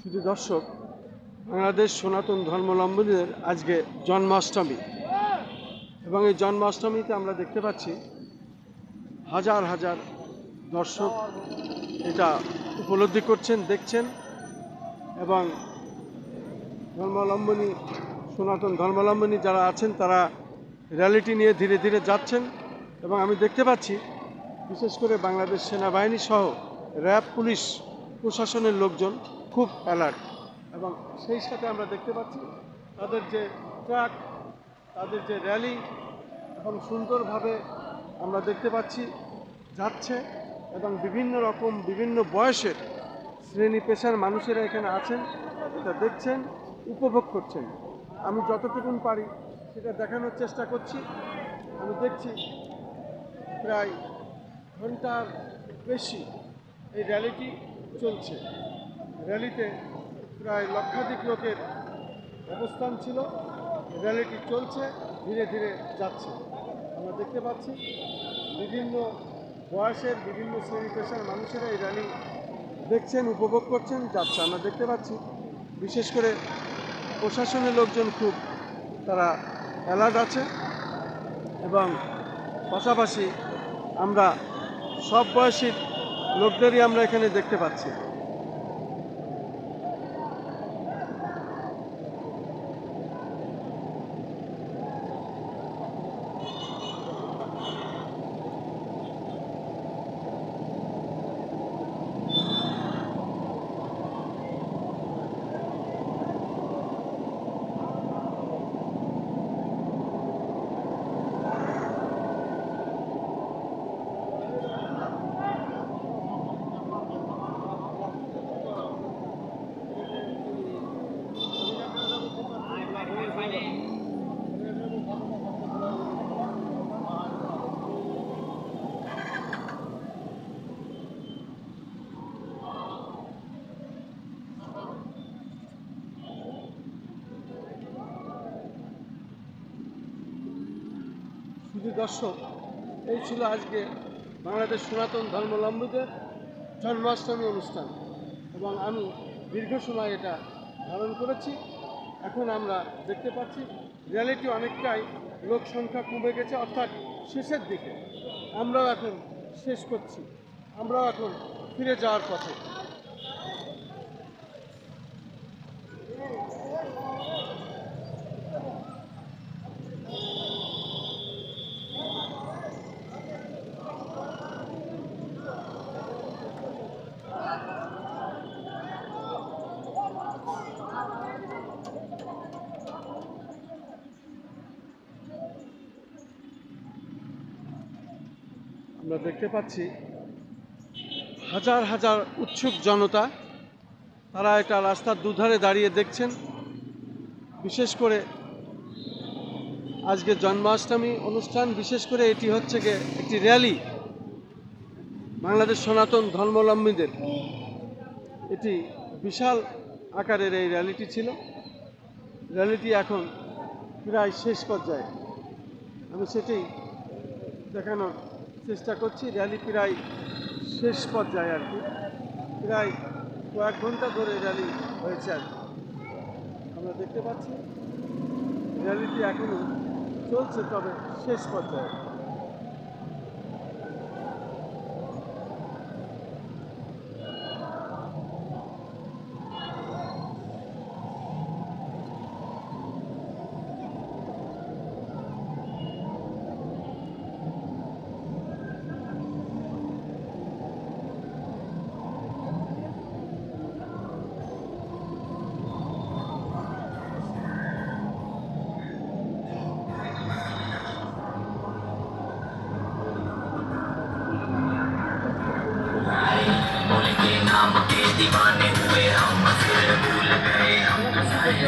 শুধু দর্শক, বাংলাদেশ সনাতন ধর্মাবলম্বীদের আজকে জন্মাষ্টমী। এবং এই জন্মাষ্টমীতে আমরা দেখতে পাচ্ছি হাজার হাজার দর্শক এটা উপলব্ধি করছেন, দেখছেন এবং ধর্মাবলম্বনী সনাতন ধর্মাবলম্বনী যারা আছেন তারা র্যালিটি নিয়ে ধীরে ধীরে যাচ্ছেন এবং আমি দেখতে পাচ্ছি বিশেষ করে বাংলাদেশ সেনাবাহিনী সহ র্যাব পুলিশ প্রশাসনের লোকজন খুব অ্যালার্ট। এবং সেই সাথে আমরা দেখতে পাচ্ছি তাদের যে ট্রাক, তাদের যে র্যালি এখন সুন্দরভাবে আমরা দেখতে পাচ্ছি যাচ্ছে এবং বিভিন্ন রকম, বিভিন্ন বয়সের শ্রেণি পেশার মানুষেরা এখানে আছেন এটা দেখছেন, উপভোগ করছেন। আমি যতটুকুন পারি সেটা দেখানোর চেষ্টা করছি। আমি দেখছি প্রায় ঘণ্টার বেশি এই র্যালিটি চলছে। র্যালিতে প্রায় লক্ষাধিক লোকের অবস্থান ছিল। র্যালিটি চলছে, ধীরে ধীরে যাচ্ছে। আমরা দেখতে পাচ্ছি, বিভিন্ন বয়সের বিভিন্ন শ্রেণি পেশার মানুষেরা এই র্যালি দেখছেন, উপভোগ করছেন, যাচ্ছে। আমরা দেখতে পাচ্ছি, বিশেষ করে প্রশাসনের লোকজন খুব, তারা অ্যালার্ট আছে এবং পাশাপাশি আমরা সব বয়সী লোকদেরই আমরা এখানে দেখতে পাচ্ছি। শুধু দর্শক, এই ছিল আজকে বাংলাদেশ সনাতন ধর্মাবলম্বীদের জন্মাষ্টমী অনুষ্ঠান এবং আমি দীর্ঘ সময় এটা ধারণ করেছি। এখন আমরা দেখতে পাচ্ছি রিয়ালিটি অনেকটাই লোক সংখ্যা কমে গেছে, অর্থাৎ শেষের দিকে। আমরাও এখন শেষ করছি। আমরাও এখন ফিরে যাওয়ার পথে। আমরা দেখতে পাচ্ছি হাজার হাজার উৎসুক জনতা, তারা এটা রাস্তার দুধারে দাঁড়িয়ে দেখছেন। বিশেষ করে আজকে জন্মাষ্টমী অনুষ্ঠান, বিশেষ করে এটি হচ্ছে গিয়ে একটি র্যালি বাংলাদেশ সনাতন ধর্মাবলম্বীদের। এটি বিশাল আকারের এই র্যালিটি ছিল। র্যালিটি এখন প্রায় শেষ পর্যায়ে। আমি সেটি দেখানোর চেষ্টা করছি র্যালি প্রায় শেষ পর্যায়ে আর কি। প্রায় কয়েক ঘণ্টা ধরে র্যালি হয়েছে আর আমরা দেখতে পাচ্ছি র্যালিটি এখনও চলছে, তবে শেষ পর্যায়ে।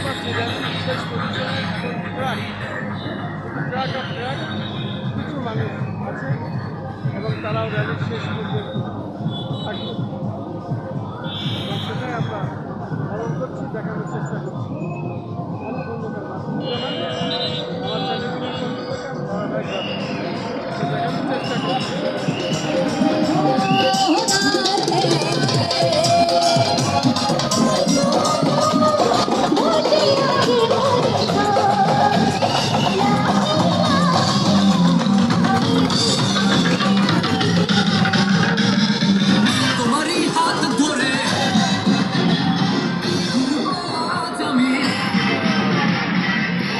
পাচ্ছি র্যালির শেষ পজিশনে এখন ট্রাক ট্রাক আর কিছু মানুষ আছে এবং তারাও র্যালির শেষ পর্যন্ত থাকবে এবং সেটাই আমরা পালন করছি, দেখানোর চেষ্টা করছি।